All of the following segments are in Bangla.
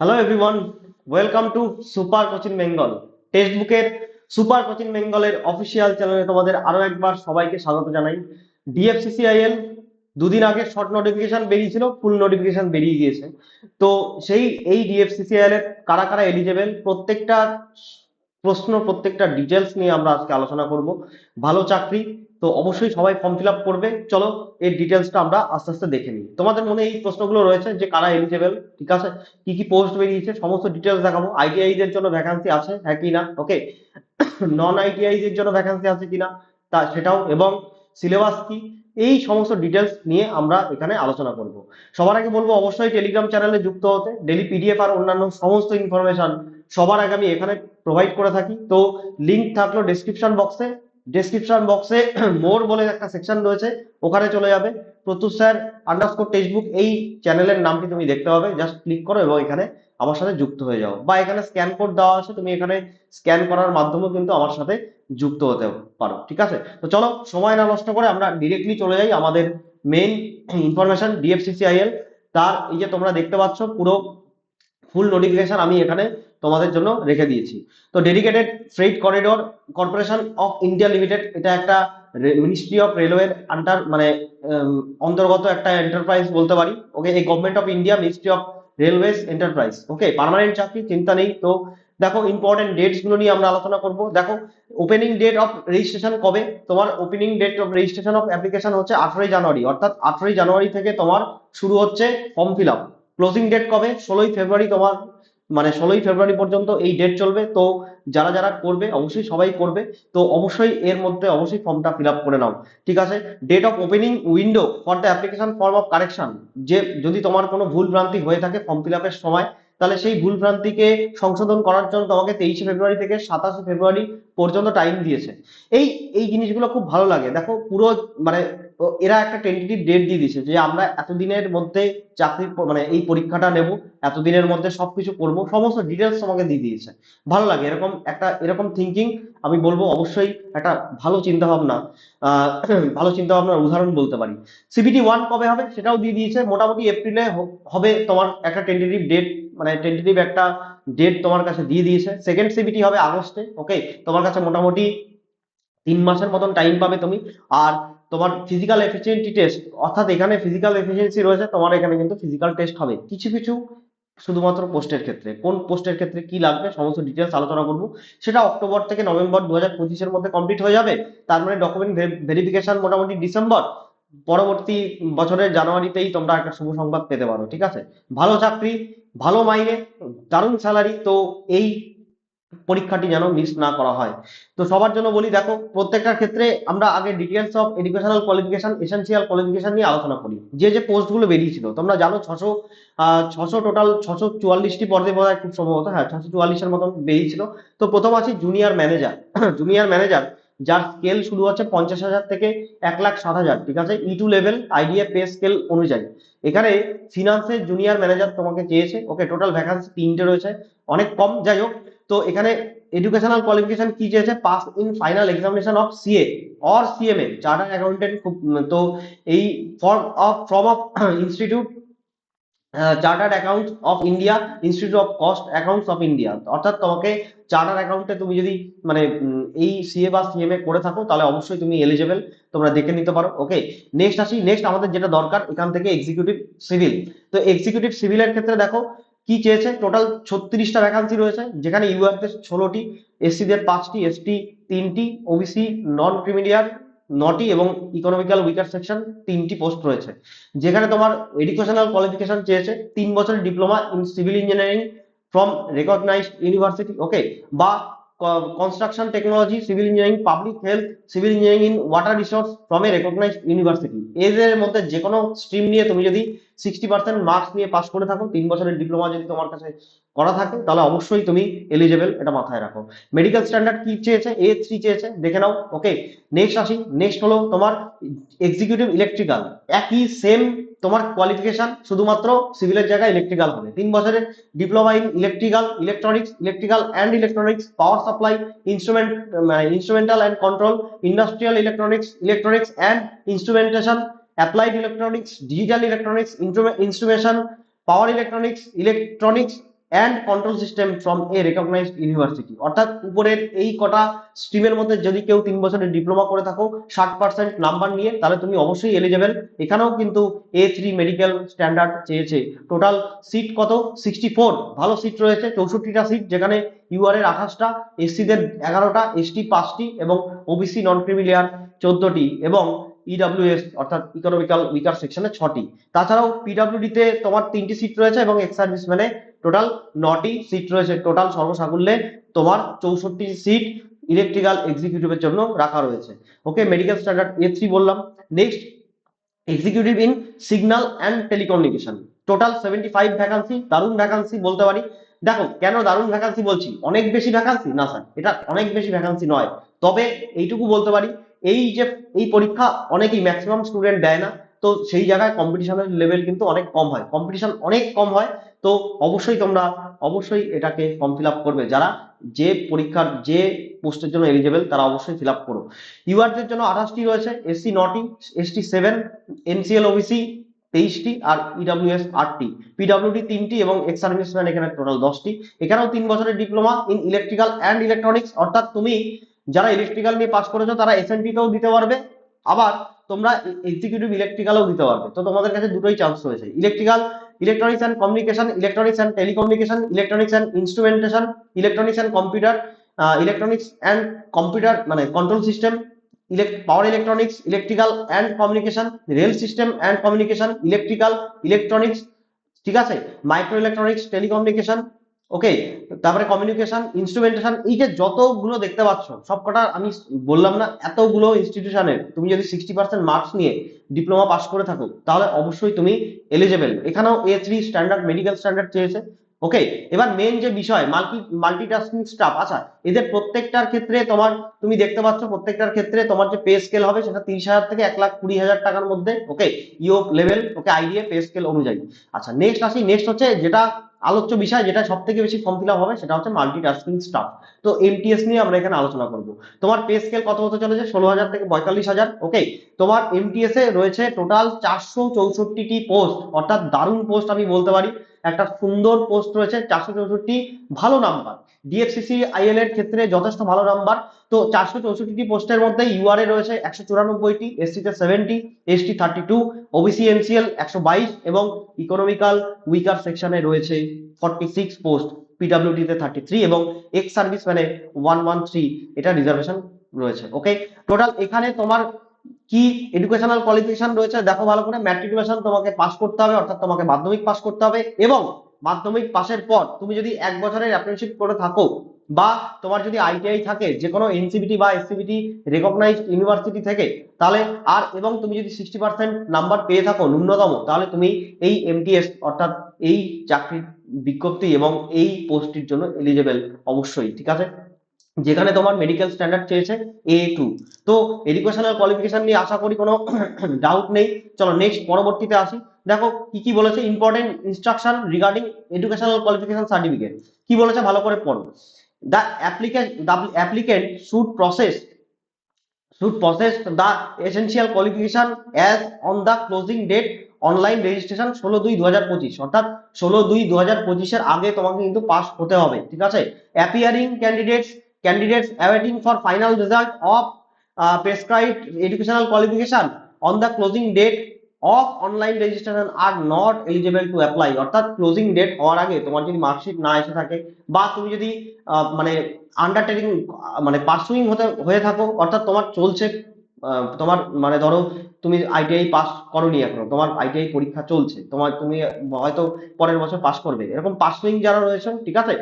Hello everyone welcome to super coaching Bengal text বুকের সুপার কোচিং বেঙ্গলের অফিসিয়াল চ্যানেলে তোমাদের আরও একবার সবাইকে স্বাগত জানাই। ডিএফসিসিআইএল দুদিন আগে শর্ট নোটিফিকেশন বেরিয়েছিল ফুল নোটিফিকেশন বেরিয়ে গিয়েছে। তো সেই, এই ডিএফসিসিআইএল এর কারা কারা এলিজেবল প্রত্যেকটা প্রশ্ন, প্রত্যেকটা ডিটেলস নিয়ে আমরা আজকে আলোচনা করব। ভালো চাকরি তো অবশ্যই সবাই ফর্ম ফিল করবে। চলো, এর ডিটেলসটা আমরা আস্তে আস্তে দেখে নিই। তোমাদের মনে এই প্রশ্নগুলো রয়েছে যে কারা এলিজেবল ঠিক আছে? কি কি পোস্ট বেরিয়েছে? সমস্ত ডিটেলস দেখাবো। আইটিআই এর জন্য ভ্যাকান্সি আছে হ্যাঁ কি না? ওকে নন আইটিআই এর জন্য ভ্যাকান্সি আছে কিনা তা সেটাও এবং সিলেবাস কি? এই সমস্ত ডিটেলস নিয়ে আমরা এখানে আলোচনা করব। সবার আগে বলব, অবশ্যই টেলিগ্রাম চ্যানেলে যুক্ত হতে। ডেলি পিডিএফ আর অন্যান্য সমস্ত ইনফরমেশন সবার আগে আমি এখানে প্রোভাইড করে থাকি। তো লিংক থাকল ডেসক্রিপশন বক্সে ডেসক্রিপশন বক্সে মোর বলে একটা সেকশন রয়েছে, ওখানে চলে যাবে। প্রত্যুষ স্যার আন্ডারস্কোর টেক্সটবুক এই চ্যানেলের নামটি তুমি দেখতে পাবে। জাস্ট ক্লিক করো এবং এখানে আমার সাথে যুক্ত হয়ে যাও। বা এখানে স্ক্যান কোড দেওয়া আছে, তুমি এখানে স্ক্যান করার মাধ্যমে কিন্তু আমার সাথে যুক্ত হতে পারো, ঠিক আছে? তো চলো, সময় না নষ্ট করে আমরা ডিরেক্টলি চলে যাই আমাদের মেইন ইনফরমেশন ডিএফসিসিআইএল তার এই যে তোমরা দেখতে পাচ্ছ, পুরো ফুল নোটিফিকেশন আমি এখানে তোমাদের জন্য রেখে দিয়েছি। তো dedicated freight corridor corporation of India limited এটা একটা মিনিস্ট্রি অফ রেলওয়ের আন্ডার মানে অন্তর্গত একটা এন্টারপ্রাইজ বলতে পারি। ওকে এই government of India ministry of railways enterprise okay permanent চাকরি, চিন্তা নেই। তো দেখো ইম্পর্টেন্ট ডেটসগুলো নিয়ে আমরা আলোচনা করব। দেখো ওপেনিং ডেট অফ রেজিস্ট্রেশন কবে? তোমার opening date of registration of application হচ্ছে আঠারোই জানুয়ারি। অর্থাৎ আঠারোই জানুয়ারি থেকে তোমার শুরু হচ্ছে form fill up closing date কবে? ষোলোই ফেব্রুয়ারি তোমার মানে ষোলোই ফেব্রুয়ারি পর্যন্ত এই ডেট চলবে। তো যারা যারা করবে, অবশ্যই সবাই করবে। তো অবশ্যই এর মধ্যে অবশ্যই ফর্মটা ফিল করে নাও। ঠিক আছে? Date of opening window for the application form of correction যে যদি তোমার কোনো ভুল ভ্রান্তি হয়ে থাকে ফর্ম ফিল সময়, তাহলে সেই ভুল ভ্রান্তিকে সংশোধন করার জন্য তোমাকে তেইশে ফেব্রুয়ারি থেকে সাতাশে ফেব্রুয়ারি পর্যন্ত টাইম দিয়েছে। এই এই জিনিসগুলো খুব ভালো লাগে। দেখো পুরো মানে ও এরা একটা টেন্টেটিভ ডেট দিয়ে দিয়েছে যে আমরা এতদিনের মধ্যে চাকরির মানে এই পরীক্ষাটা নেব, এতদিনের মধ্যে সবকিছু করব, সমস্ত ডিটেলস তোমাকে দিয়ে দিয়েছে। ভালো লাগে, এরকম একটা, এরকম থিঙ্কিং আমি বলব অবশ্যই একটা ভালো চিন্তা ভাবনা ভালো চিন্তা ভাবনার উদাহরণ বলতে পারি। সিবিটি ওয়ান কবে হবে সেটাও দিয়ে দিয়েছে, মোটামুটি এপ্রিলে হবে তোমার একটা টেন্টেটিভ ডেট মানে টেন্টেটিভ একটা ডেট তোমার কাছে দিয়ে দিয়েছে। সেকেন্ড সিবিটি হবে আগস্টে ওকে তোমার কাছে মোটামুটি তিন মাসের মতন টাইম পাবে তুমি। আর তোমার ফিজিক্যাল এফিসিয়েন্সি টেস্ট অর্থাৎ এখানে ফিজিক্যাল এফিসিয়েন্সি রয়েছে, তোমার এখানে কিন্তু ফিজিক্যাল টেস্ট হবে। কিছু কিছু শুধুমাত্র পোস্টের ক্ষেত্রে। কোন পোস্টের ক্ষেত্রে কি লাগবে, সমস্ত ডিটেলস আলোচনা করব। সেটা অক্টোবর থেকে নভেম্বর দু হাজার পঁচিশের মধ্যে কমপ্লিট হয়ে যাবে। তার মানে ডকুমেন্ট ভেরিফিকেশন মোটামুটি ডিসেম্বর। পরবর্তী বছরের জানুয়ারিতেই তোমরা একটা শুভ সংবাদ পেতে পারো, ঠিক আছে? ভালো চাকরি, ভালো মাইনে, দারুণ স্যালারি তো এই পরীক্ষাটি যেন মিস না করা হয়। তো সবার জন্য বলি, দেখো, প্রত্যেকটার ক্ষেত্রে আমরা আগে details of educational qualification essential qualification নিয়ে আলোচনা করি। যে যে পোস্টগুলো বেরিয়েছিল, তোমরা জানো ছশো ছশো টোটাল ছশো চুয়াল্লিশটি পদে বোধ খুব সম্ভবত হ্যাঁ ছশো চুয়াল্লিশের মতন বেরিয়েছিল। তো প্রথম আছে জুনিয়র ম্যানেজার জুনিয়র ম্যানেজার যার স্কেল শুরু হচ্ছে পঞ্চাশ হাজার থেকে এক লাখ সাত হাজার, ঠিক আছে? E two level IDA pay scale অনুযায়ী। এখানে ফিনান্সের জুনিয়র ম্যানেজার তোমাকে চেয়েছে। ওকে টোটাল ভ্যাকান্সি তিনটে রয়েছে। অনেক কম, যাই হোক তো এখানে এডুকেশনাল কোয়ালিফিকেশন কি চেয়েছে? Pass in final examination of CA or CMA chartered accountant খুব, তো এই form of form of institute chartered account of India institute of cost accounts of India অর্থাৎ তোমাকে চার্টার্ড অ্যাকাউন্টে তুমি যদি মানে এই সিএ বা সিএমএ করে থাকো, তাহলে অবশ্যই তুমি এলিজেবল তোমরা দেখে নিতে পারো ওকে নেক্সট আসি নেক্সট আমাদের যেটা দরকার, এখান থেকে এক্সিকিউটিভ সিভিল তো এক্সিকিউটিভ সিভিলের ক্ষেত্রে দেখো কি চেয়েছে? টোটাল ছত্রিশটা ভ্যাকান্সি রয়েছে। যেখানে ইউআরদের ষোলোটি, এসসিদের পাঁচটি, এসটি তিনটি, ওবিসি নন ক্রিমিলিয়ার নটি এবং ইকোনমিক্যাল উইকার সেকশন তিনটি পোস্ট রয়েছে। যেখানে তোমার এডুকেশনাল কোয়ালিফিকেশন চেয়েছে, তিন বছরের diploma in civil engineering from recognised university okay বা construction technology civil engineering public health civil engineering in water resource from a recognised university এদের মধ্যে যে কোনো স্ট্রিম নিয়ে তুমি যদি সিক্সটি পার্সেন্ট মার্কস নিয়ে পাস করে থাকো, তিন বছরের ডিপ্লোমা যদি তোমার কাছে করা থাকে, তাহলে অবশ্যই তুমি এলিজেবল এটা মাথায় রাখো। মেডিকেল স্ট্যান্ডার্ড কি চেয়েছে? এ থ্রি চেয়েছে, দেখে নাও ওকে নেক্সট আসি নেক্সট হলো তোমার এক্সিকিউটিভ ইলেকট্রিক্যাল একই সেম তোমার কোয়ালিফিকেশন শুধুমাত্র সিভিলের জায়গায় ইলেকট্রিক্যাল হবে। তিন বছরের diploma in electrical electronics electrical and electronics power supply instrument instrumental and control industrial electronics electronics and instrumentation applied electronics digital electronics instrumentation power electronics electronics and control system from a recognised university অর্থাৎ উপরের এই কটা স্ট্রিমের মধ্যে যদি কেউ তিন বছরের ডিপ্লোমা করে থাকো, ষাট পার্সেন্ট নাম্বার নিয়ে, তাহলে তুমি অবশ্যই এলিজেবেল এখানেও কিন্তু এ থ্রি মেডিকেল স্ট্যান্ডার্ড চেয়েছে। টোটাল সিট কত? সিক্সটি ফোর ভালো সিট রয়েছে, চৌষট্টিটা সিট যেখানে ইউআর এর আঠাশটা এসসিদের এগারোটা এসটি পাঁচটি এবং ওবিসি নন ক্রিমিলিয়ার চোদ্দটি। এবং ইডাব্লিউএস অর্থাৎ ইকোনমিক্যাল উইকার সেকশনে ছটি। তাছাড়াও পিডাব্লিউডি তে তোমার তিনটি সিট রয়েছে এবং এক্স সার্ভিসম্যানে টোটাল নটি সিট রয়েছে। টোটাল সর্বসাকুল্যে তোমার চৌষট্টি সিট ইলেকট্রিক্যাল এক্সিকিউটিভের জন্য রাখা রয়েছে। Okay medical standard A three বললাম। Next executive in signal and telecommunication total seventy five vacancy দারুণ ভ্যাকান্সি বলতে পারি। দেখো, কেন দারুণ ভ্যাকান্সি বলছি? অনেক বেশি ভ্যাকান্সি না স্যার এটা অনেক বেশি ভ্যাকান্সি নয়। তবে এইটুকু বলতে পারি এই যে, এই পরীক্ষা অনেকেই ম্যাক্সিমাম স্টুডেন্ট দেয় না, তো সেই জায়গায় কম্পিটিশনের লেভেল কিন্তু অনেক কম হয়। কম্পিটিশন অনেক কম হয়, তো অবশ্যই তোমরা, অবশ্যই এটাকে ফর্ম ফিল করবে। যারা যে পরীক্ষার, যে পোস্টের জন্য এলিজেবল তারা অবশ্যই ফিল আপ করো। ইউআরদের জন্য আঠাশটি রয়েছে এসসি নটি এসটি সেভেন এনসিএল ওবিসি তেইশটি আর ইডাব্লিউএস আটটি। পিডাব্লিউডি তিনটি এবং এক্স সার্ভিসম্যান এখানে টোটাল দশটি। এখানেও তিন বছরের diploma in electrical and electronics অর্থাৎ তুমি যারা ইলেকট্রিক্যাল নিয়ে পাস করেছ, তারা এসএনপি তেও দিতে পারবে। আবার তোমরা এক্সিকিউটিভ ইলেকট্রিক্যালও দিতে পারবে। তো তোমাদের কাছে দুটোই চান্স রয়েছে। Electrical electronics and communication electronics and telecommunication electronics and instrumentation electronics and computer electronics and computer মানে control system power electronics electrical and communication rail system and communication electrical electronics ঠিক আছে? মাইক্রো ইলেকট্রনিক্স টেলিকমিউনিকেশন ওকে তারপরে কমিউনিকেশন ইনস্ট্রুমেন্টেশন এই যে যতগুলো দেখতে পাচ্ছ, সবকটা আমি বললাম না, এতগুলো ইনস্টিটিউশনের তুমি যদি সিক্সটি পার্সেন্ট মার্কস নিয়ে ডিপ্লোমা পাস করে থাকো, তাহলে অবশ্যই তুমি এলিজেবেল এখানেও A three standard medical standard চেয়েছে। ওকে এবার মেন যে বিষয় মাল্টি মাল্টিটাস্কিং স্টাফ আচ্ছা এদের প্রত্যেকটার ক্ষেত্রে তোমার, তুমি দেখতে পাচ্ছ প্রত্যেকটার ক্ষেত্রে তোমার যে পে স্কেল হবে, সেটা তিরিশ হাজার থেকে এক লাখ কুড়ি হাজার টাকার মধ্যে okay E O level okay IDA pay scale অনুযায়ী। আচ্ছা নেক্সট আসি নেক্সট হচ্ছে যেটা আলোচ্য বিষয় যেটা সব থেকে বেশি ফর্ম ফিল আপ হবে সেটা হচ্ছে মাল্টিটাস্কিং স্টাফ তো এমটিএস নিয়ে আমরা এখানে আলোচনা করব। তোমার পে স্কেল কত হতে চলেছে? ষোলো হাজার থেকে পঁয়তাল্লিশ হাজার ওকে তোমার এমটিএস এ রয়েছে টোটাল চারশো চৌষট্টিটি পোস্ট অর্থাৎ দারুণ পোস্ট আমি বলতে পারি। একটা সুন্দর পোস্ট রয়েছে, চারশো চৌষট্টি, ভালো নাম্বার ডিএফসিসি আইএল এর ক্ষেত্রে যথেষ্ট ভালো নাম্বার তো চারশো চৌষট্টি পোস্টের মধ্যে ইউআরএ রয়েছে একশো চুরানব্বইটি এসসিতে seventy ST thirty two OBC NCL একশো বাইশ এবং ইকোনমিক্যাল উইকার সেকশনে রয়েছে ফর্টি সিক্স পোস্ট পিডাব্লিউডি তে থার্টি থ্রি এবং এক্স সার্ভিস মানে ওয়ান ওয়ান থ্রি এটা রিজার্ভেশন রয়েছে ওকে টোটাল এখানে তোমার কি এডুকেশনাল কোয়ালিফিকেশন রয়েছে, দেখো ভালো করে ম্যাট্রিকুলেশন তোমাকে পাস করতে হবে, অর্থাৎ তোমাকে মাধ্যমিক পাস করতে হবে এবং মাধ্যমিক পাশের পর তুমি যদি এক বছরের অ্যাপ্রেন্টিসশিপ করে থাকো বা তোমার যদি আইটিআই থাকে যে কোনো এনসিবিটি বা এসসিবিটি রেকগনাইজড ইউনিভার্সিটি থেকে, তাহলে আর এবং তুমি যদি সিক্সটি পার্সেন্ট নাম্বার পেয়ে থাকো ন্যূনতম, তাহলে তুমি এই এমটিএস অর্থাৎ এই চাকরির বিজ্ঞপ্তি এবং এই পোস্টটির জন্য এলিজেবেল অবশ্যই, ঠিক আছে? যেখানে তোমার মেডিকেল স্ট্যান্ডার্ড চেয়েছে এ টু তো এডুকেশনাল কোয়ালিফিকেশন নিয়ে আশা করি কোনো ডাউট নেই। চলো নেক্সট পরবর্তীতে আসি। দেখো কি কি বলেছে important instruction regarding educational qualification certificate কি বলেছে? ভালো করে পড়ো। Applicant the applicant should process should process the essential qualification as on the closing date online registration ষোলো দুই দু হাজার পঁচিশ। অর্থাৎ ষোলো দুই দু হাজার পঁচিশের আগে তোমাকে কিন্তু পাস হতে হবে। ঠিক আছে? Appearing candidates candidates awaiting for final result of prescribed educational qualification on the closing date of online registration are not eligible to apply অর্থাৎ ক্লোজিং ডেট হওয়ার আগে তোমার যদি মার্কশিট না এসে থাকে বা তুমি যদি মানে আন্ডারটেকিং মানে পার্সুইং হতে, হয়ে থাকো, অর্থাৎ তোমার চলছে তোমার মানে ধরো তুমি আইটিআই পাস করোনি এখনও, তোমার আইটিআই পরীক্ষা চলছে, তোমার তুমি হয়তো পরের বছর পাস করবে। এরকম পার্সুইং যারা রয়েছে ঠিক আছে?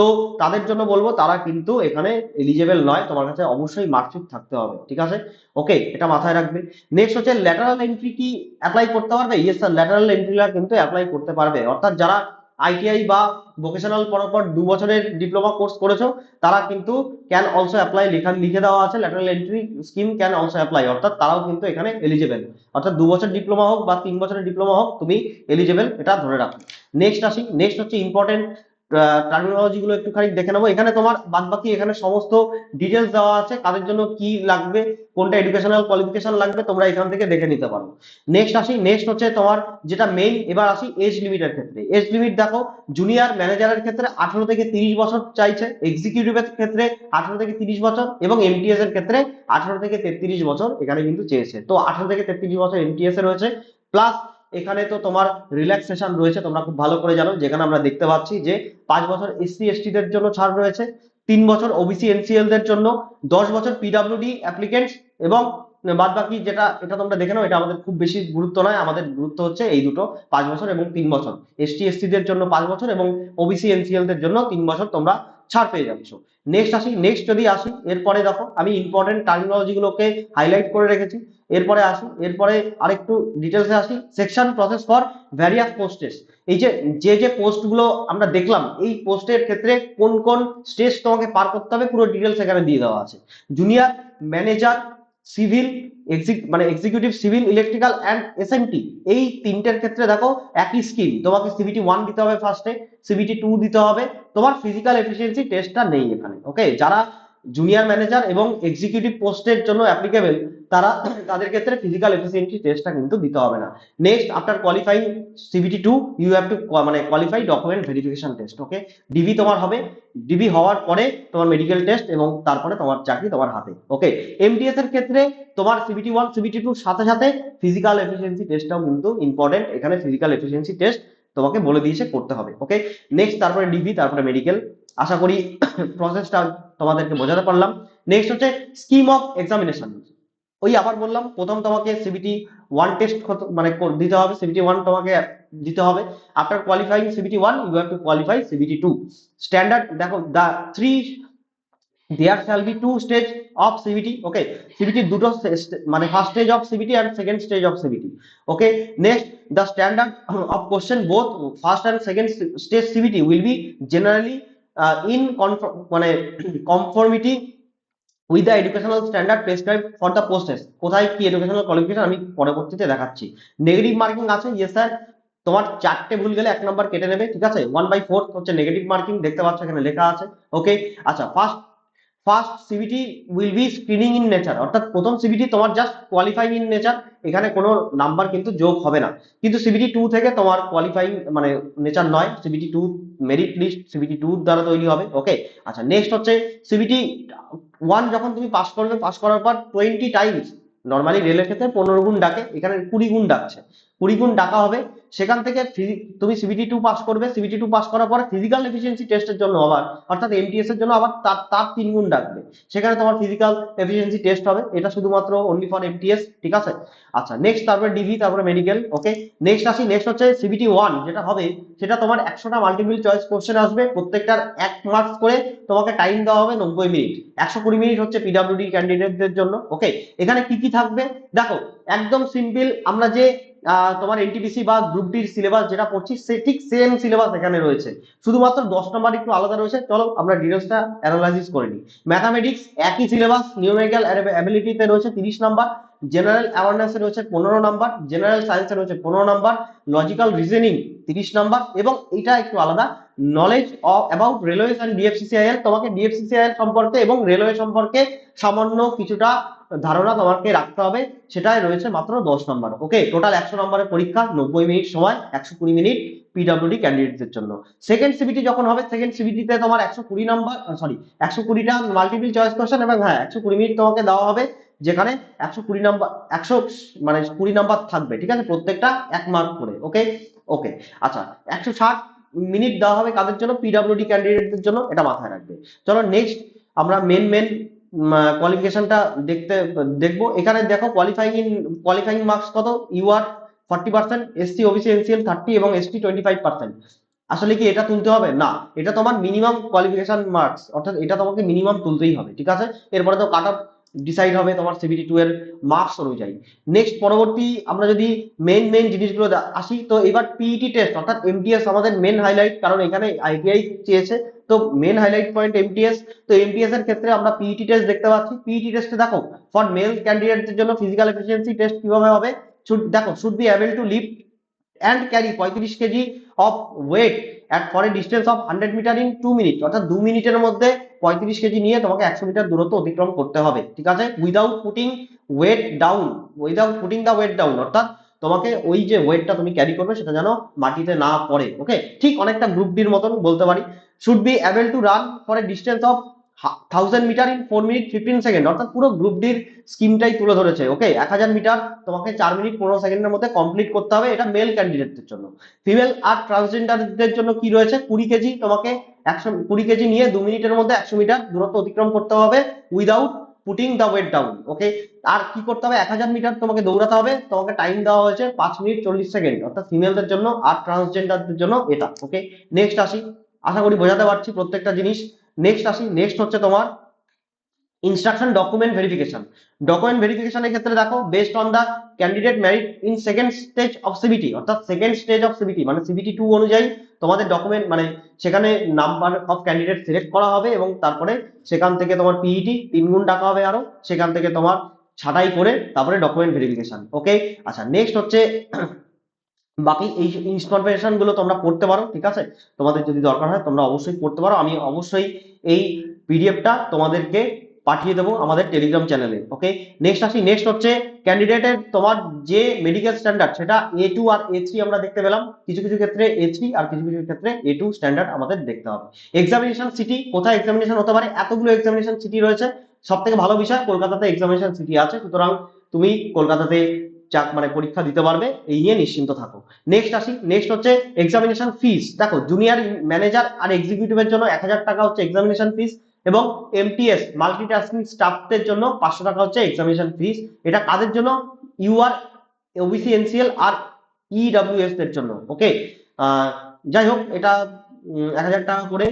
তো তাদের জন্য বলব, তারা কিন্তু এখানে এলিজেবল নয়। তোমার কাছে অবশ্যই মার্কশিট থাকতে হবে, ঠিক আছে? ওকে এটা মাথায় রাখবে। নেক্সট হচ্ছে ল্যাটারাল এন্ট্রি কি অ্যাপ্লাই করতে পারবে? ইয়েস স্যার ল্যাটারাল এন্ট্রিরা কিন্তু অ্যাপ্লাই করতে পারবে। অর্থাৎ যারা আইটিআই বা ভোকেশনাল পর দু বছরের ডিপ্লোমা কোর্স করেছ, তারা কিন্তু ক্যান অলসো অ্যাপ্লাই লেখা লিখে দেওয়া আছে। Lateral entry scheme can also apply অর্থাৎ তারাও কিন্তু এখানে এলিজেবল অর্থাৎ দু বছর ডিপ্লোমা হোক বা তিন বছরের ডিপ্লোমা হোক, তুমি এলিজেবল এটা ধরে রাখো। নেক্সট আসি নেক্সট হচ্ছে ইম্পর্টেন্ট টার্মিনোলজি গুলো একটুখানি দেখে নেব। এখানে তোমার বাদ বাকি এখানে সমস্ত ডিটেলস দেওয়া আছে, কাদের জন্য কি লাগবে, কোনটা এডুকেশনাল কোয়ালিফিকেশন লাগবে, তোমরা এখান থেকে দেখে নিতে পারো। নেক্সট আসি নেক্সট হচ্ছে তোমার যেটা মেইন এবার আসি এজ লিমিটের ক্ষেত্রে। এজ লিমিট দেখো জুনিয়র ম্যানেজারের ক্ষেত্রে আঠারো থেকে তিরিশ বছর চাইছে এক্সিকিউটিভের ক্ষেত্রে আঠারো থেকে তিরিশ বছর এবং এমটিএস এর ক্ষেত্রে আঠারো থেকে তেত্রিশ বছর এখানে কিন্তু চেয়েছে। তো আঠারো থেকে তেত্রিশ বছর এমটিএস এ রয়েছে প্লাস এখানে তো তোমার রিল্যাক্সেশন রয়েছে, তোমরা খুব ভালো করে জানো। যেখানে আমরা দেখতে পাচ্ছি যে পাঁচ বছর এসসি এসটি দের জন্য ছাড় রয়েছে, তিন বছর ওবিসি এনসিএল দের জন্য, দশ বছর পিডাব্লিউডি অ্যাপ্লিকেন্টস এবং বাদ বাকি যেটা, এটা তোমরা দেখে নাও, এটা আমাদের খুব বেশি গুরুত্ব নয়, আমাদের গুরুত্ব হচ্ছে এই দুটো, পাঁচ বছর এবং তিন বছর। এসটি এসসি দের জন্য পাঁচ বছর এবং ওবিসি এনসিএল দের জন্য তিন বছর তোমরা ছাড় পেয়ে যাচ্ছ। নেক্সট আসি নেক্সট যদি আসি, এরপরে দেখো, আমি ইম্পর্টেন্ট টার্মিনোলজি গুলোকে হাইলাইট করে রেখেছি। এরপরে আসি, এরপরে আরেকটু ডিটেলসে আসি। Section process for various posts এই যে যে যে পোস্টগুলো আমরা দেখলাম, এই পোস্টের ক্ষেত্রে কোন কোন স্টেজ তোমাকে পার করতে হবে, পুরো ডিটেলস এখানে দিয়ে দেওয়া আছে। জুনিয়র ম্যানেজার সিভিল মানে executive civil electrical and SMT এই তিনটের ক্ষেত্রে দেখো, একই স্কিম তোমাকে সিভিটি ওয়ান দিতে হবে ফার্স্টে সিভিটি টু দিতে হবে। তোমার ফিজিক্যাল এফিসিয়েন্সি টেস্টটা নেই এখানে ওকে যারা জুনিয়র ম্যানেজার এবং এক্সিকিউটিভ পোস্টের জন্য অ্যাপ্লিকেবল তারা তাদের ক্ষেত্রে ফিজিক্যাল এফিসিয়েন্সি টেস্টটা কিন্তু দিতে হবে না। Next after qualifying CBT two you have to মানে qualify document verification test okay DV তোমার হবে। ডিবি হওয়ার পরে তোমার মেডিকেল টেস্ট এবং তারপরে তোমার চাকরি তোমার হাতে ওকে এমডিএস এর ক্ষেত্রে তোমার সিভিটি ওয়ান সিভিটি টু সাথে সাথে ফিজিক্যাল এফিসিয়েন্সি টেস্টটাও কিন্তু ইম্পর্টেন্ট এখানে ফিজিক্যাল এফিসিয়েন্সি টেস্ট তোমাকে বলে দিয়েছে করতে হবে ওকে নেক্সট তারপরে ডিবি তারপরে মেডিকেল আশা করি প্রসেসটা তোমাদেরকে বোঝাতে পারলাম। নেক্সট হচ্ছে স্কিম অফ এক্সামিনেশন ওই আবার বললাম, প্রথম তোমাকে সিবিটি ওয়ান টেস্ট মানে দিতে হবে। সিবিটি ওয়ান তোমাকে দিতে হবে। After qualifying CBT one you have to qualify CBT two standard দেখো the three there shall be two stage of CBT okay CBT দুটো মানে first stage of CBT and second stage of CBT okay next the standard of question, both first and second stage CBT will be generally conform মানে conformity with the educational standard prescribe for the process কোথায় কি এডুকেশনাল কোয়ালিফিকেশন আমি পরবর্তীতে দেখাচ্ছি। নেগেটিভ মার্কিং আছে ইয়ে স্যার তোমার চারটে ভুল গেলে এক নম্বর কেটে নেবে, ঠিক আছে? ওয়ান বাই ফোর হচ্ছে নেগেটিভ মার্কিং দেখতে পাচ্ছ এখানে লেখা আছে। ওকে আচ্ছা first first CBT will be screening in nature অর্থাৎ প্রথম সিবিটি তোমার জাস্ট কোয়ালিফাইং ইন নেচার এখানে কোনো নাম্বার কিন্তু যোগ হবে না। কিন্তু সিবিটি টু থেকে তোমার কোয়ালিফাইং মানে নেচার নয়। CBT two merit list CBT two দ্বারা তৈরি হবে। ওকে আচ্ছা নেক্সট হচ্ছে সিবিটি ওয়ান যখন তুমি পাস করবে পাস করার পর টোয়েন্টি টাইমস নর্মালি রেলের ক্ষেত্রে পনেরো গুণ ডাকে, এখানে কুড়ি গুণ ডাকছে। কুড়ি গুণ ডাকা হবে, সেখান থেকে তুমি সিবিটি টু পাস করবে সিবিটি টু পাস করার পরে ফিজিক্যাল এফিসিয়েন্সি টেস্টের জন্য আবার, অর্থাৎ এমটিএস এর জন্য আবার তার তার তিন গুণ ডাকবে। সেখানে তোমার ফিজিক্যাল এফিসিয়েন্সি টেস্ট হবে, এটা শুধুমাত্র অনলি ফর এমটিএস ঠিক আছে? আচ্ছা নেক্সট তারপরে ডিভি তারপরে মেডিকেল ওকে নেক্সট আসি নেক্সট হচ্ছে সিবিটি ওয়ান যেটা হবে, সেটা তোমার একশোটা মাল্টিপল চয়েস কোশ্চেন আসবে, প্রত্যেকটার এক মার্কস করে তোমাকে টাইম দেওয়া হবে নব্বই মিনিট একশো কুড়ি মিনিট হচ্ছে পিডাব্লিউডি ক্যান্ডিডেটদের জন্য ওকে এখানে কি কি থাকবে? দেখো, একদম সিম্পল আমরা যে তোমার এনটিপিসি বা গ্রুপ ডির সিলেবাস যেটা পড়ছি, সে ঠিক সেম সিলেবাস এখানে রয়েছে। শুধুমাত্র দশ নম্বর একটু আলাদা রয়েছে। চলো আমরা ডিটেলসটা অ্যানালাইসিস করে নিই। ম্যাথামেটিক্স একই সিলেবাস নিউমেরিক্যাল অ্যাবিলিটিতে রয়েছে তিরিশ নাম্বার জেনারেল অ্যাওয়ারনেসে রয়েছে পনেরো নাম্বার জেনারেল সায়েন্সে রয়েছে পনেরো নাম্বার লজিক্যাল রিজনিং তিরিশ নাম্বার, এবং এটা একটু আলাদা knowledge of about railways and DFCCIL তোমাকে ডিএফসিসিআইএল সম্পর্কে এবং রেলওয়ে সম্পর্কে সামান্য কিছুটা ধারণা তোমাকে রাখতে হবে, সেটাই রয়েছে মাত্র দশ নম্বর। ওকে টোটাল একশো নম্বরের পরীক্ষা, নব্বই মিনিট সময়, একশো কুড়ি মিনিট পিডাব্লিউডি ক্যান্ডিডেটদের জন্য। সেকেন্ড সিবিটি যখন হবে সেকেন্ড সিবিটিতে তোমার একশো কুড়ি নম্বর সরি একশো কুড়িটা মাল্টিপল চয়েস কোশ্চেন এবং হ্যাঁ একশো কুড়ি মিনিট তোমাকে দেওয়া হবে, যেখানে একশো কুড়ি নাম্বার, একশো মানে কুড়ি নাম্বার থাকবে, ঠিক আছে? প্রত্যেকটা এক মার্ক করে ওকে ওকে আচ্ছা একশো ষাট মিনিট দেওয়া হবে কাদের জন্য? পিডাব্লিউডি ক্যান্ডিডেটদের জন্য, এটা মাথায় রাখবে। চলো নেক্সট আমরা মেন মেন কোয়ালিফিকেশনটা দেখতে, দেখব। এখানে দেখো কোয়ালিফাইং ইন কোয়ালিফাইং মার্কস কত you are forty percent SC OBC NCL thirty এবং এসটি টোয়েন্টি ফাইভ পার্সেন্ট আসলে কি এটা তুলতে হবে? না। এটা তোমার মিনিমাম কোয়ালিফিকেশন মার্কস অর্থাৎ এটা তোমাকে মিনিমাম তুলতেই হবে, ঠিক আছে? এরপরে তো কাট অফ ডিসাইড হবে তোমার সিবিটি টু এর মার্কস অনুযায়ী। নেক্সট পরবর্তী আমরা যদি মেন মেন জিনিসগুলো আসি, তো এবার পিইটি টেস্ট অর্থাৎ এমটিএস আমাদের মেন হাইলাইট কারণ এখানে আইটিআই চেয়েছে। তো মেন হাইলাইট পয়েন্ট এমটিএস তো এমটিএস এর ক্ষেত্রে আমরা পিইটি টেস্ট দেখতে পাচ্ছি। পিইটি টেস্টে দেখো ফর মেল ক্যান্ডিডেটদের জন্য ফিজিক্যাল এফিসিয়েন্সি টেস্ট কীভাবে হবে? দেখো should be able to lift and carry পঁয়ত্রিশ kg of weight at for a distance of hundred metre in two minute অর্থাৎ দু মিনিটের মধ্যে পঁয়ত্রিশ কেজি নিয়ে তোমাকে একশো মিটার দূরত্ব অতিক্রম করতে হবে, ঠিক আছে? Without putting weight down without putting the weight down অর্থাৎ তোমাকে ওই যে ওয়েটটা তুমি ক্যারি করবে সেটা যেন মাটিতে না পড়ে ওকে ঠিক অনেকটা গ্রুপ ডির মতন বলতে পারি। Should be able to run for a distance of thousand metre in four minute fifteen second অর্থাৎ পুরো গ্রুপ ডির স্কিমটাই তুলে ধরেছে ওকে এক হাজার মিটার তোমাকে চার মিনিট পনেরো সেকেন্ডের মধ্যে কমপ্লিট করতে হবে, এটা মেল ক্যান্ডিডেটদের জন্য। ফিমেল আর ট্রান্সজেন্ডারদের জন্য কি রয়েছে? কুড়ি কেজি তোমাকে একশো, কুড়ি কেজি নিয়ে দু মিনিটের মধ্যে একশো মিটার দূরত্ব অতিক্রম করতে হবে without putting the weight down okay আর কি করতে হবে? এক হাজার মিটার তোমাকে দৌড়াতে হবে। তোমাকে টাইম দেওয়া হয়েছে পাঁচ মিনিট চল্লিশ সেকেন্ড, অর্থাৎ ফিমেলদের জন্য আর ট্রান্সজেন্ডারদের জন্য এটা ওকে নেক্সট আসি। আশা করি বোঝাতে পারছি প্রত্যেকটা জিনিস। নেক্সট আসি। নেক্সট হচ্ছে তোমার ইনস্ট্রাকশন ডকুমেন্ট ভেরিফিকেশন ডকুমেন্ট ভেরিফিকেশনের ক্ষেত্রে দেখো based on the candidate merit in second stage of CBT অর্থাৎ সেকেন্ড স্টেজ অফ সিবিটি মানে সিবিটি টু অনুযায়ী তোমাদের ডকুমেন্ট মানে সেখানে নাম্বার অফ ক্যান্ডিডেট সিলেক্ট করা হবে এবং তারপরে সেখান থেকে তোমার পিইটি তিন গুণ টাকা হবে আরও। সেখান থেকে তোমার ছাঁটাই করে তারপরে ডকুমেন্ট ভেরিফিকেশন ওকে আচ্ছা নেক্সট হচ্ছে বাকি এই ইনফরমেশনগুলো তোমরা পড়তে পারো, ঠিক আছে? তোমাদের যদি দরকার হয় তোমরা অবশ্যই পড়তে পারো। আমি অবশ্যই এই পিডিএফটা তোমাদেরকে পাঠিয়ে দেবো আমাদের টেলিগ্রাম চ্যানেলে ওকে নেক্সট আসি নেক্সট হচ্ছে ক্যান্ডিডেটের তোমার যে মেডিকেল স্ট্যান্ডার্ড সেটা এ টু আর এ থ্রি আমরা দেখতে পেলাম। কিছু কিছু ক্ষেত্রে এ থ্রি আর কিছু কিছু ক্ষেত্রে এ টু স্ট্যান্ডার্ড আমাদের দেখতে হবে। এক্সামিনেশন সিটি কোথায় এক্সামিনেশন হতে পারে? এতগুলো এক্সামিনেশন সিটি রয়েছে। সব থেকে ভালো বিষয়, কলকাতাতে এক্সামিনেশন সিটি আছে। সুতরাং তুমি কলকাতাতে চাক মানে পরীক্ষা দিতে পারবে, এই নিয়ে নিশ্চিন্ত থাকো। নেক্সট আসি নেক্সট হচ্ছে এক্সামিনেশন ফিস দেখো জুনিয়র ম্যানেজার আর এক্সিকিউটিভের জন্য এক হাজার টাকা হচ্ছে এক্সামিনেশন ফিস এবং এমটিএস মাল্টিটাস্কিং স্টাফদের জন্য পাঁচশো টাকা হচ্ছে এক্সামিনেশন ফিস এটা কাদের জন্য? ইউআর ওবিসি এনসিএল আর ইডব্লিউএস এর জন্য ওকে যাই হোক, এটা এক হাজার টাকা করে,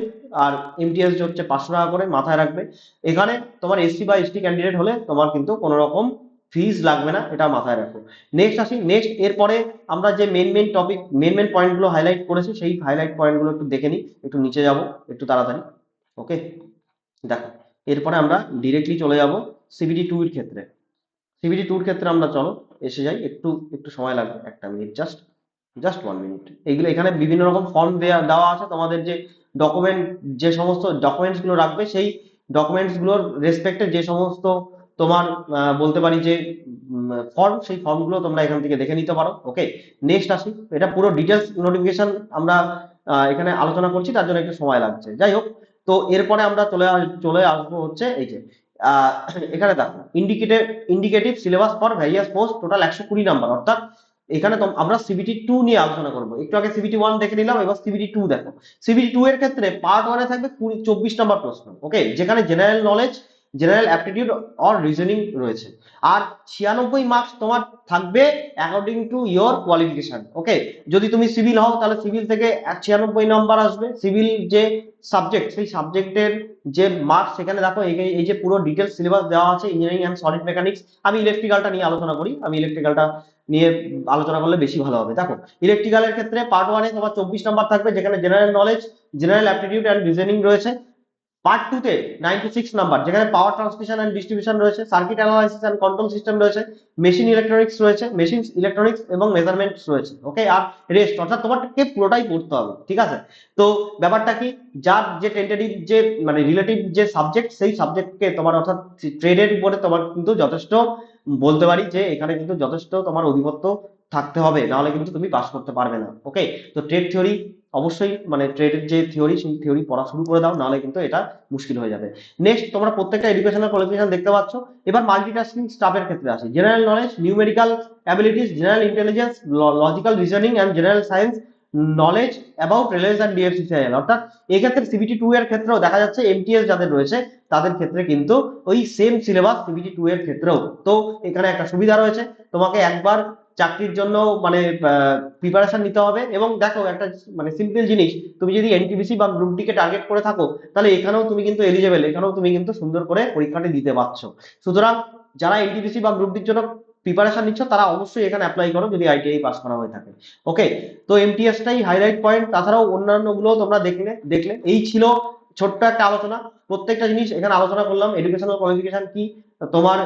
আর এমটিএস হচ্ছে পাঁচশো টাকা করে মাথায় রাখবে। এখানে তোমার এসসি বা এসটি ক্যান্ডিডেট হলে তোমার কিন্তু কোনো রকম ফিজ লাগবে না, এটা মাথায় রাখো। নেক্সট আসি নেক্সট এরপরে আমরা যে main main topic main main পয়েন্টগুলো হাইলাইট করেছি, সেই হাইলাইট পয়েন্টগুলো একটু দেখে নিই, একটু নিচে যাব, একটু তাড়াতাড়ি ওকে দেখো, এরপরে আমরা ডিরেক্টলি চলে যাব সিবিডি টু এর ক্ষেত্রে। সিবিডি টুর ক্ষেত্রে আমরা চলো, এসে যাই, একটু একটু সময় লাগবে, একটা minute just just one minute এইগুলো এখানে বিভিন্ন রকম ফর্ম দেওয়া দেওয়া আছে, তোমাদের যে ডকুমেন্ট যে সমস্ত ডকুমেন্টসগুলো রাখবে, সেই ডকুমেন্টসগুলোর রেসপেক্টে যে সমস্ত তোমার বলতে পারি যে ফর্ম সেই ফর্মগুলো তোমরা এখান থেকে দেখে নিতে পারো ওকে নেক্সট আসি, এটা পুরো ডিটেলস নোটিফিকেশন আমরা এখানে আলোচনা করছি, তার জন্য একটু সময় লাগছে। যাই হোক তো এরপরে আমরা চলে চলে আসব হচ্ছে এই যে এখানে দেখো indicative indicative syllabus for various post total একশো কুড়ি নাম্বার অর্থাৎ এখানে আমরা সিবিটি টু নিয়ে আলোচনা করব। একটু আগে সিবিটি ওয়ান দেখে নিলাম, এবার সিবিটি টু দেখো। সিবিটি টু এর ক্ষেত্রে পার্ট ওয়ানে থাকবে কুড়ি, চব্বিশ নাম্বার প্রশ্ন ওকে যেখানে general knowledge general aptitude or reasoning রয়েছে। আর ছিয়ানব্বই মার্কস তোমার থাকবে according to your qualification okay যদি তুমি সিভিল হও, তাহলে সিভিল থেকে ছিয়ানব্বই নাম্বার আসবে। সিভিল যে সাবজেক্ট সেই সাবজেক্টের যে মার্কস সেখানে দেখো, এই যে পুরো ডিটেলস সিলেবাস দেওয়া আছে ইঞ্জিনিয়ারিং অ্যান্ড সলিড মেকানিক্স আমি ইলেকট্রিক্যালটা নিয়ে আলোচনা করি। আমি ইলেকট্রিক্যালটা নিয়ে আলোচনা করলে বেশি ভালো হবে। দেখো ইলেকট্রিক্যালের ক্ষেত্রে পার্ট ওয়ানে তোমার চব্বিশ নাম্বার থাকবে, যেখানে general knowledge general aptitude and reasoning রয়েছে। পার্ট টু তে নাইনটি সিক্স নাম্বার যেখানে পাওয়ার ট্রান্সমিশন অ্যান্ড ডিস্ট্রিবিউশন রয়েছে circuit analysis and control system রয়েছে মেশিন ইলেকট্রনিক্স রয়েছে মেশিন ইলেকট্রনিক্স এবং মেজারমেন্টস রয়েছে ওকে আর রেস্ট অর্থাৎ তোমাকে পুরোটাই পড়তে হবে, ঠিক আছে? তো ব্যাপারটা কি? যার যে টেন্টেটিভ যে মানে রিলেটিভ যে সাবজেক্ট সেই সাবজেক্টকে তোমার অর্থাৎ ট্রেডের উপরে তোমার কিন্তু যথেষ্ট বলতে পারি যে, এখানে কিন্তু যথেষ্ট তোমার অধিপত্য থাকতে হবে, নাহলে কিন্তু তুমি পাস করতে পারবে না ওকে তো ট্রেড থিওরি অবশ্যই মানে ট্রেডের যে থিওরি সেই থিওরি পড়া শুরু করে দাও, নাহলে কিন্তু এটা মুশকিল হয়ে যাবে। নেক্সট তোমরা প্রত্যেকটা এডুকেশনাল কোয়ালিফিকেশন দেখতে পাচ্ছ। এবার মাল্টিটাস্কিং স্টাফের ক্ষেত্রে আসি। General knowledge numerical abilities general intelligence logical reasoning and general science knowledge about railways and DFCCIL অর্থাৎ এক্ষেত্রে সিবিটি টু এর ক্ষেত্রেও দেখা যাচ্ছে এমটিএস যাদের রয়েছে, তাদের ক্ষেত্রে কিন্তু ওই সেম সিলেবাস সিবিটি টু এর ক্ষেত্রেও। তো এখানে একটা সুবিধা রয়েছে। তোমাকে একবার চাকরির জন্য মানে প্রিপারেশন নিতে হবে এবং দেখো একটা মানে সিম্পল জিনিস, তুমি যদি এনটিপিসি বা গ্রুপ ডি টার্গেট করে থাকো, তাহলে এখানেও তুমি কিন্তু এলিজেবল এখানেও তুমি কিন্তু সুন্দর করে পরীক্ষাটি দিতে পারছ। সুতরাং যারা এনটিপিসি বা গ্রুপ ডির জন্য প্রিপারেশন নিচ্ছ, তারা অবশ্যই এখানে অ্যাপ্লাই করো যদি আইটিআই পাস করা হয়ে থাকে। ওকে তো এমটিএসটাই হাইলাইট পয়েন্ট তাছাড়াও অন্যান্যগুলো তোমরা দেখলে দেখলে। এই ছিল ছোট্ট একটা আলোচনা। প্রত্যেকটা জিনিস এখানে আলোচনা করলাম। এডুকেশনাল কোয়ালিফিকেশন কি? তোমার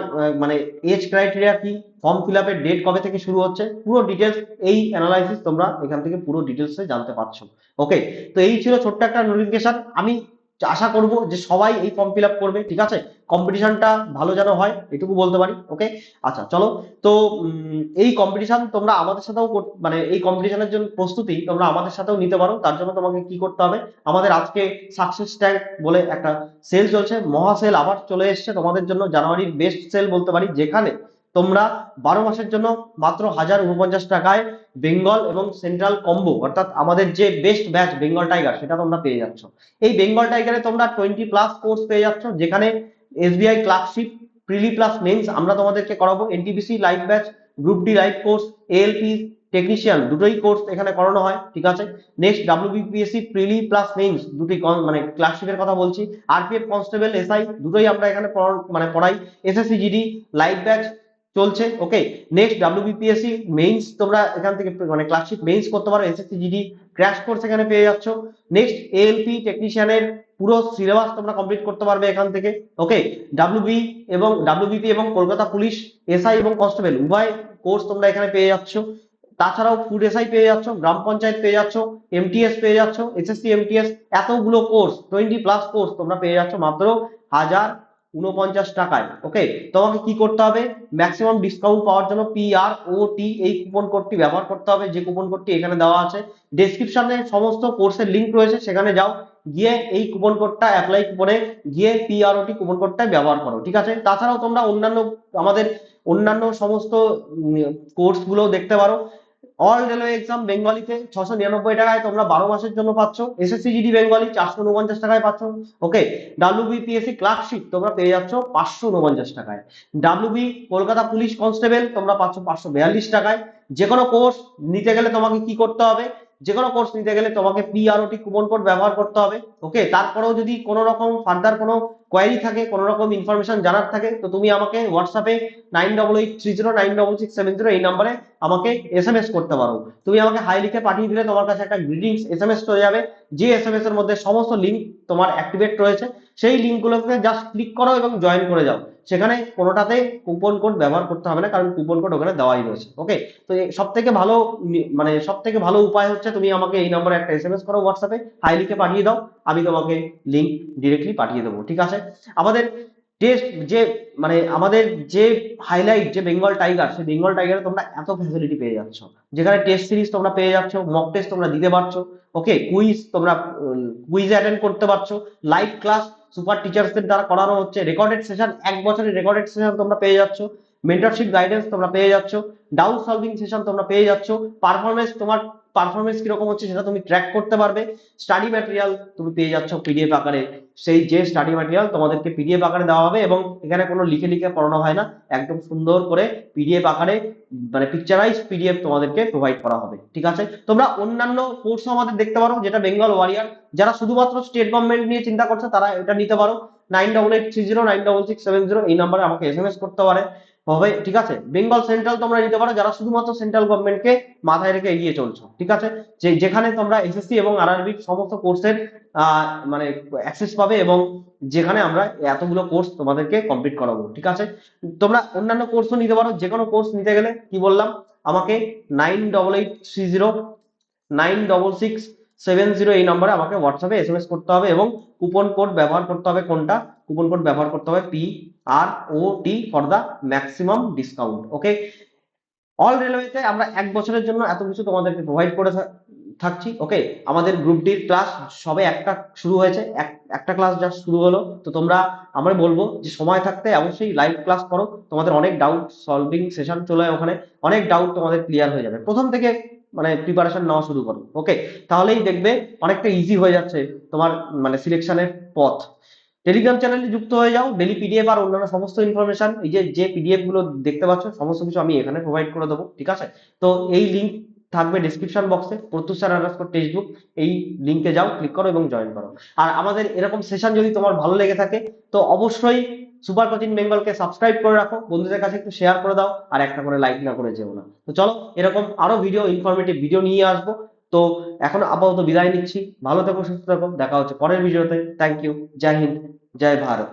মানে এজ ক্রাইটেরিয়া কি? ফর্ম ফিল আপের ডেট কবে থেকে শুরু হচ্ছে? পুরো ডিটেলস এই অ্যানালাইসিস তোমরা এখান থেকে পুরো ডিটেলসে জানতে পারছ। ওকে তো এই ছিল ছোট্ট একটা নোটিফিকেশন আমি আশা করব যে সবাই এই ফর্ম ফিল করবে, ঠিক আছে? কম্পিটিশনটা ভালো যেন হয়, এটুকু বলতে পারি ওকে আচ্ছা চলো। তো এই কম্পিটিশন তোমরা আমাদের সাথেও মানে এই কম্পিটিশনের জন্য প্রস্তুতি তোমরা আমাদের সাথেও নিতে পারো, তার জন্য তোমাকে কি করতে হবে? আমাদের আজকে সাকসেস ট্যাঙ্ক বলে একটা সেল চলছে, মহা সেল আবার চলে এসছে তোমাদের জন্য, জানুয়ারির বেস্ট সেল বলতে পারি, যেখানে তোমরা বারো মাসের জন্য মাত্র হাজার উনপঞ্চাশ টাকায় বেঙ্গল এবং সেন্ট্রাল কম্বো, অর্থাৎ আমাদের যে বেস্ট ব্যাচ বেঙ্গল টাইগার সেটা তোমরা পেয়ে যাচ্ছ। এই বেঙ্গল টাইগারে তোমরা টোয়েন্টি প্লাস কোর্স পেয়ে যাচ্ছ, যেখানে SBI clerkship prelim plus mains আমরা তোমাদেরকে করাবো। NTPC live batch group D live course ALP technician দুটোই কোর্স এখানে করানো হয়, ঠিক আছে? Next WBPSC prelim plus mains দুটি মানে ক্লাসশিপের কথা বলছি। আরপিএফ কনস্টেবল এসআই দুটোই আমরা এখানে মানে পড়াই। এসএসসি জিডি লাইভ ব্যাচ চলছে ওকে নেক্সট ডাব্লিউবিপিএসসি মেইনস তোমরা এখান থেকে মানে ক্লাসশিপ মেইনস করতে পারো এসএসসি জিডি ক্র্যাশ কোর্স এখানে পেয়ে যাচ্ছ। নেক্সট এএলপি টেকনিশিয়ানের পুরো সিলেবাস তোমরা কমপ্লিট করতে পারবে এখান থেকে ওকে ডাব্লিউবি এবং ডাব্লিউবিপি এবং কলকাতা পুলিশ এসআই এবং কনস্টেবল উভয় কোর্স তোমরা এখানে পেয়ে যাচ্ছ। তাছাড়াও ফুড এসআই পেয়ে যাচ্ছ, গ্রাম পঞ্চায়েত পেয়ে যাচ্ছ এমটিএস পেয়ে যাচ্ছ এসএসসি এমটিএস এতগুলো কোর্স টোয়েন্টি প্লাস কোর্স তোমরা পেয়ে যাচ্ছ, মাত্র হাজার উনপঞ্চাশ টাকায় ওকে তোমাকে কি করতে হবে? ম্যাক্সিমাম ডিসকাউন্ট পাওয়ার জন্য পি আর ও টি এই কুপন কোডটি ব্যবহার করতে হবে। যে কুপন কোডটি এখানে দেওয়া আছে ডেসক্রিপশনে সমস্ত কোর্সের লিংক রয়েছে, সেখানে যাও, গিয়ে এই কুপন কোডটা অ্যাপ্লাই করে গিয়ে পি আর ও টি কুপন কোডটা ব্যবহার করো, ঠিক আছে? তাছাড়াও তোমরা অন্যান্য, আমাদের অন্যান্য সমস্ত কোর্সগুলো দেখতে পারো। অল রেলওয়ে এক্সাম বেঙ্গলিতে ছশো নিরানব্বই টাকায় তোমরা বারো মাসের জন্য পাচ্ছ। এসএসসি জিডি বেঙ্গলি চারশো উনপঞ্চাশ টাকায় পাচ্ছ। ওকে ডাব্লিউবিপিএসসি ক্লার্কশিপ তোমরা পেয়ে যাচ্ছ পাঁচশো উনপঞ্চাশ টাকায়। ডাব্লিউবি কলকাতা পুলিশ কনস্টেবল তোমরা পাচ্ছ পাঁচশো বিয়াল্লিশ টাকায়। যে কোনো কোর্স নিতে গেলে তোমাকে কি করতে হবে? যে কোনো কোর্স নিতে গেলে তোমাকে পিআরওটি কুপন কোড ব্যবহার করতে হবে। ওকে তারপরেও যদি কোনো রকম ফার্দার কোনো কোয়ারি থাকে, কোনো রকম ইনফরমেশন জানার থাকে, তো তুমি আমাকে হোয়াটসঅ্যাপে nine double eight three zero nine double six seven zero এই নাম্বারে আমাকে এস এম এস করতে পারো। তুমি আমাকে হাই লিখে পাঠিয়ে দিলে তোমার কাছে একটা গ্রিটিংস এস এম এস চলে যাবে, যে এস এম এস এর মধ্যে সমস্ত লিঙ্ক তোমার অ্যাক্টিভেট রয়েছে, সেই লিঙ্কগুলোকে জাস্ট ক্লিক করো এবং জয়েন করে যাও। সেখানে কোনোটাতে কুপন কোড ব্যবহার করতে হবে না, কারণ কুপন কোড ওখানে দেওয়াই রয়েছে ওকে তো সব থেকে ভালো মানে সব থেকে ভালো উপায় হচ্ছে তুমি আমাকে এই নম্বরে একটা এস এম এস করো হোয়াটসঅ্যাপে হাই লিখে পাঠিয়ে দাও, আমি তোমাকে লিঙ্ক ডিরেক্টলি পাঠিয়ে দেবো, ঠিক আছে? আমাদের টেস্ট যে মানে আমাদের যে হাইলাইট যে বেঙ্গল টাইগার সেই বেঙ্গল টাইগারে তোমরা এত ফ্যাসিলিটি পেয়ে যাচ্ছ। যেখানে টেস্ট সিরিজ তোমরা পেয়ে যাচ্ছ মক টেস্ট তোমরা দিতে পারছ ওকে কুইজ তোমরা কুইজ অ্যাটেন্ড করতে পারছ লাইভ ক্লাস সুপার টিচার্সদের দ্বারা করানো হচ্ছে। রেকর্ডেড সেশন এক বছরের রেকর্ডেড সেশন তোমরা পেয়ে যাচ্ছ। মেন্টরশিপ গাইডেন্স তোমরা পেয়ে যাচ্ছ। ডাউন সলভিং সেশন তোমরা পেয়ে যাচ্ছ। পারফরমেন্স তোমার পারফরমেন্স কীরকম হচ্ছে সেটা তুমি ট্র্যাক করতে পারবে। স্টাডি ম্যাটেরিয়াল তুমি পেয়ে যাচ্ছ পিডিএফ আকারে। সেই যে স্টাডি ম্যাটেরিয়াল তোমাদেরকে পিডিএফ আকারে দেওয়া হবে এবং এখানে কোনো লিখে লিখে পড়ানো হয় না। একদম সুন্দর করে পিডিএফ আকারে মানে পিকচারাইজ পিডিএফ তোমাদেরকে প্রোভাইড করা হবে। ঠিক আছে? তোমরা অন্যান্য কোর্স আমাদের দেখতে পারো, যেটা বেঙ্গল ওয়ারিয়ার যারা শুধুমাত্র স্টেট গভর্নমেন্ট নিয়ে চিন্তা করছে, তারা এটা নিতে পারো। Nine double eight three zero nine double six seven zero এই নাম্বারে আমাকে এস এম এস করতে পারে। হবে ঠিক আছে? বেঙ্গল সেন্ট্রাল তোমরা নিতে পারো, যারা শুধুমাত্র সেন্ট্রাল গভর্নমেন্টকে মাথায় রেখে এগিয়ে চলছো, ঠিক আছে? যে যেখানে তোমরা এসএসসি এবং আরআরবি সমস্ত কোর্সের মানে অ্যাক্সেস পাবে এবং যেখানে আমরা এতগুলো কোর্স তোমাদেরকে কমপ্লিট করাবো, ঠিক আছে? তোমরা অন্যান্য কোর্সও নিতে পারো যে কোনো কোর্স নিতে গেলে কি বললাম? আমাকে nine double eight three zero nine double six seven zero এই নম্বরে আমাকে হোয়াটসঅ্যাপে এস করতে হবে এবং কুপন কোড ব্যবহার করতে হবে কোনটা? কুপন কোড ব্যবহার করতে হবে P R O T for the maximum discount okay all রেলওয়েতে আমরা এক বছরের জন্য এত কিছু তোমাদেরকে প্রোভাইড করে থাকছি ওকে আমাদের গ্রুপ ডির ক্লাস সবে একটা শুরু হয়েছে, এক- একটা ক্লাস জাস্ট শুরু হলো। তো তোমরা, আমরা বলব যে সময় থাকতে অবশ্যই লাইভ ক্লাস করো। তোমাদের অনেক ডাউট সলভিং সেশন চলে ওখানে। অনেক ডাউট তোমাদের ক্লিয়ার হয়ে যাবে। প্রথম থেকে মানে প্রিপারেশন নেওয়া শুরু করো ওকে তাহলেই দেখবে অনেকটা ইজি হয়ে যাচ্ছে তোমার মানে সিলেকশনের পথ। টেলিগ্রাম চ্যানেলে যুক্ত হয়ে যাও ডেলি পিডিএফ আর অন্যান্য সমস্ত ইনফরমেশন এই যে যে পিডিএফগুলো দেখতে পাচ্ছ, সমস্ত কিছু আমি এখানে প্রোভাইড করে দেবো, ঠিক আছে? তো এই লিঙ্ক থাকবে ডিসক্রিপশন বক্সে প্রত্যুষ স্যার আন্ডারস্কোর টেক্সটবুক এই লিঙ্কে যাও ক্লিক করো এবং জয়েন করো। আর আমাদের এরকম সেশন যদি তোমার ভালো লেগে থাকে, তো অবশ্যই সুপার কোচিং বেঙ্গলকে সাবস্ক্রাইব করে রাখো, বন্ধুদের কাছে একটু শেয়ার করে দাও, আর একটা করে লাইক না করে যেও না। তো চলো, এরকম আরও ভিডিও ইনফরমেটিভ ভিডিও নিয়ে আসব। তো এখন আপাতত বিদায় নিচ্ছি। ভালো থেকো, সুস্থ থেকো। দেখা হচ্ছে পরের ভিডিওতে। থ্যাংক ইউ জয় হিন্দ, জয় ভারত।